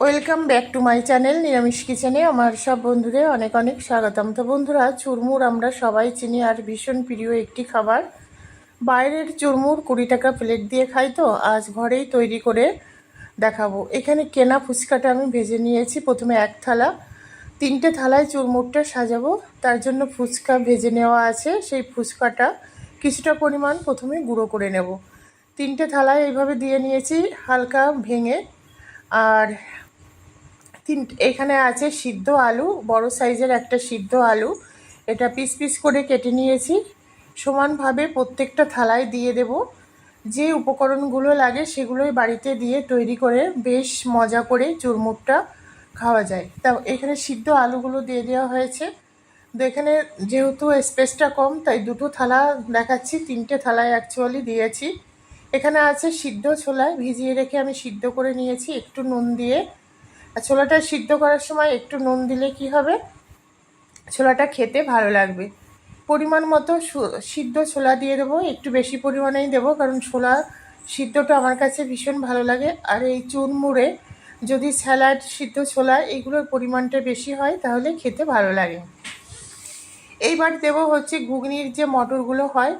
Welcome back to my channel নিরামিষ কিচেনে। আমার সব বন্ধুদের অনেক অনেক স্বাগতম। তো বন্ধুরা, চুরমুর আমরা সবাই চিনি আর ভীষণ প্রিয় একটি খাবার। বাইরের চুরমুর কুড়ি টাকা প্লেট দিয়ে খাই তো, আজ ঘরেই তৈরি করে দেখাবো। এখানে কেনা ফুচকাটা আমি ভেজে নিয়েছি। প্রথমে এক থালা, তিনটে থালায় চুরমুরটা সাজাবো। তার জন্য ফুচকা ভেজে নেওয়া আছে। সেই ফুচকাটা কিছুটা পরিমাণ প্রথমে গুঁড়ো করে নেব। তিনটে থালায় এইভাবে দিয়ে নিয়েছি, হালকা ভেঙে। আর তিন, এখানে আছে সিদ্ধ আলু, বড় সাইজের একটা সিদ্ধ আলু। এটা পিস পিস করে কেটে নিয়েছি। সমানভাবে প্রত্যেকটা থালায় দিয়ে দেব। যে উপকরণগুলো লাগে সেগুলোই বাড়িতে দিয়ে তৈরি করে বেশ মজা করে চুরমুটটা খাওয়া যায়। তা এখানে সিদ্ধ আলুগুলো দিয়ে দেওয়া হয়েছে। তো এখানে যেহেতু স্পেসটা কম, তাই দুটো থালা দেখাচ্ছি, তিনটে থালায় অ্যাকচুয়ালি দিয়েছি। এখানে আছে সিদ্ধ ছোলায়, ভিজিয়ে রেখে আমি সিদ্ধ করে নিয়েছি, একটু নুন দিয়ে। আর ছোলাটা সিদ্ধ করার সময় একটু নুন দিলে কি হবে? ছোলাটা খেতে ভালো লাগবে। পরিমাণ মতো সিদ্ধ ছোলা দিয়ে দেবো, একটু বেশি পরিমাণেই দেবো, কারণ ছোলা সিদ্ধটা আমার কাছে ভীষণ ভালো লাগে। আর এই চুনমুড়ে যদি স্যালাড, সিদ্ধ ছোলা এগুলোর পরিমাণটা বেশি হয়, তাহলে খেতে ভালো লাগে। এইবার দেবো হচ্ছে ঘুগনির যে মটরগুলো হয়,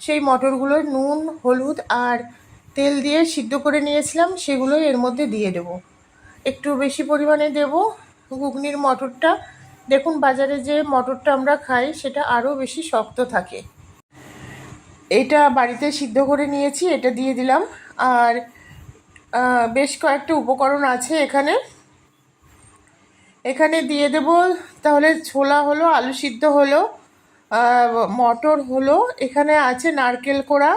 সেই মটরগুলো নুন, হলুদ আর তেল দিয়ে সিদ্ধ করে নিয়েছিলাম সেগুলো এর মধ্যে দিয়ে দেবো। একটু বেশি পরিমাণে দেব ঘুগনির মটরটা। দেখুন বাজারে যে মটরটা আমরা খাই, সেটা আরও বেশি শক্ত থাকে। এটা বাড়িতে সিদ্ধ করে নিয়েছি, এটা দিয়ে দিলাম। আর বেশ কয়েকটা উপকরণ আছে এখানে। এখানে দিয়ে দেব, তাহলে ছোলা হলো, আলু সিদ্ধ হলো মটর হলো। এখানে আছে নারকেল কোড়া,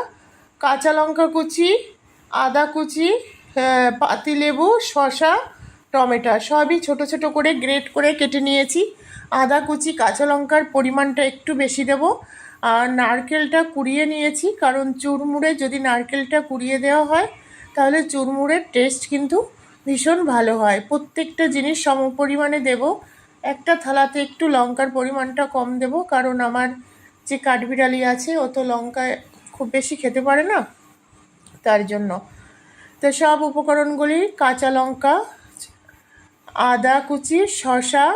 কাঁচা লঙ্কা কুচি, আদা কুচি পাতিলেবু শশা টমেটো, সবই ছোট ছোট করে গ্রেট করে কেটে নিয়েছি। আদা, কুচি, কাঁচা লঙ্কার পরিমাণটা একটু বেশি দেব। আর নারকেলটা কুড়িয়ে নিয়েছি, কারণ চুরমুড়ে যদি নারকেলটা কুড়িয়ে দেওয়া হয়, তাহলে চুরমুড়ের টেস্ট কিন্তু ভীষণ ভালো হয়। প্রত্যেকটা জিনিস সম পরিমাণে দেব। একটা থালাতে একটু লঙ্কার পরিমাণটা কম দেব, কারণ আমার যে কাঠবিড়ালি আছে, ও তো লঙ্কা খুব বেশি খেতে পারে না, তার জন্য। তো সব উপকরণগুলি কাঁচা লঙ্কা, আদা কুচি শশা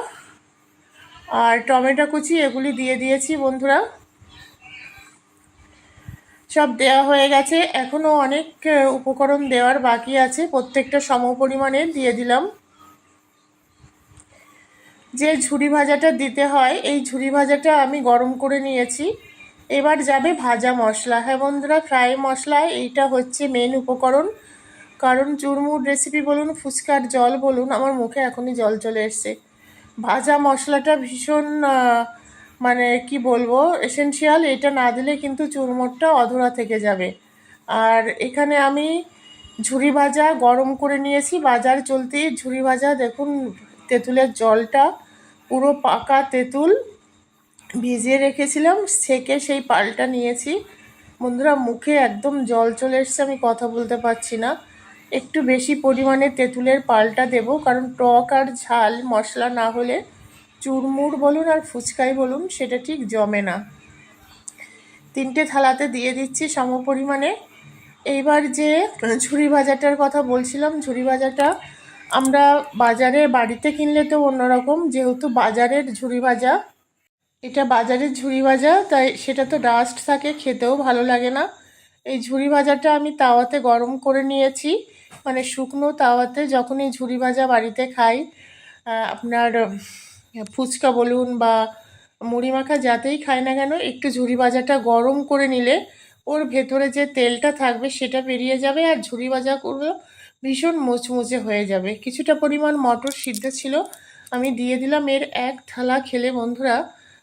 আর টমেটো কুচি এগুলি দিয়ে দিয়েছি বন্ধুরা। সব দেওয়া হয়ে গেছে। এখনও অনেক উপকরণ দেওয়ার বাকি আছে। প্রত্যেকটা সম পরিমাণে দিয়ে দিলাম। যে ঝুড়ি ভাজাটা দিতে হয়, এই ঝুড়ি ভাজাটা আমি গরম করে নিয়েছি। এবার যাবে ভাজা মশলা। হ্যাঁ বন্ধুরা, ফ্রাই মশলা, এইটা হচ্ছে মেন উপকরণ। কারণ চুরমুর রেসিপি বলুন, ফুচকার জল বলুন, আমার মুখে এখনই জল চলে এসছে। ভাজা মশলাটা ভীষণ মানে কি বলব এসেনশিয়াল এটা না দিলে কিন্তু চুরমুরটা অধরা থেকে যাবে। আর এখানে আমি ঝুরি ভাজা গরম করে নিয়েছি। বাজার চলতেই ঝুড়ি ভাজা, দেখুন, তেঁতুলের জলটা, পুরো পাকা তেঁতুল ভিজিয়ে রেখেছিলাম, সেকে সেই পালটা নিয়েছি। বন্ধুরা, মুখে একদম জল চলে এসছে, আমি কথা বলতে পারছি না। একটু বেশি পরিমাণে তেঁতুলের পালটা দেব, কারণ টক আর ঝাল, মশলা না হলে চুরমুর বলুন আর ফুচকাই বলুন, সেটা ঠিক জমে না। তিনটে থালাতে দিয়ে দিচ্ছি সম পরিমাণে। এইবার যে ঝুড়ি ভাজাটার কথা বলছিলাম ঝুড়ি ভাজাটা আমরা বাজারে বাড়িতে কিনলে তো অন্যরকম, যেহেতু বাজারের ঝুড়ি ভাজা, এটা বাজারের ঝুড়ি ভাজা, তাই সেটা তো ডাস্ট থাকে, খেতেও ভালো লাগে না। এই ঝুড়ি ভাজাটা আমি তাওয়াতে গরম করে নিয়েছি। মানে শুকনো তাওয়াতে যখনই ঝুড়ি ভাজা বাড়িতে খাই আপনার ফুচকা বলুন বা মুড়ি মাখা যাতেই খাই না কেন, একটু ঝুড়ি ভাজাটা গরম করে নিলে ওর ভেতরে যে তেলটা থাকবে সেটা বেরিয়ে যাবে আর ঝুড়ি ভাজাগুলো ভীষণ মুচমুচে হয়ে যাবে। কিছুটা পরিমাণ মটর সিদ্ধ ছিল, আমি দিয়ে দিলাম এর এক থালা খেলে। বন্ধুরা,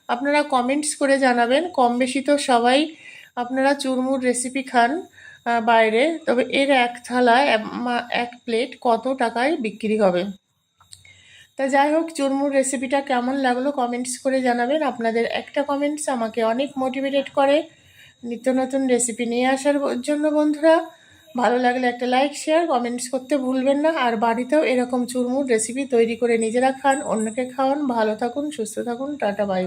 আপনারা কমেন্টস করে জানাবেন। কম বেশি তো সবাই আপনারা চুরমুর রেসিপি খান। বাইরে। তবে এর এক থালা এক প্লেট কত টাকায় বিক্রি হবে? তা যাই হোক, চুরমুর রেসিপিটা কেমন লাগল কমেন্টস করে জানাবেন। আপনাদের একটা কমেন্টস আমাকে অনেক মোটিভেটেড করে নিত্য নতুন রেসিপি নিয়ে আসার জন্য বন্ধুরা। ভালো লাগলে একটা লাইক শেয়ার কমেন্টস করতে ভুলবেন না। আর বাড়িতেও এরকম চুরমুর রেসিপি তৈরি করে নিজেরা খান, অন্যকে খাওয়ান। ভালো থাকুন, সুস্থ থাকুন, টাটা বাই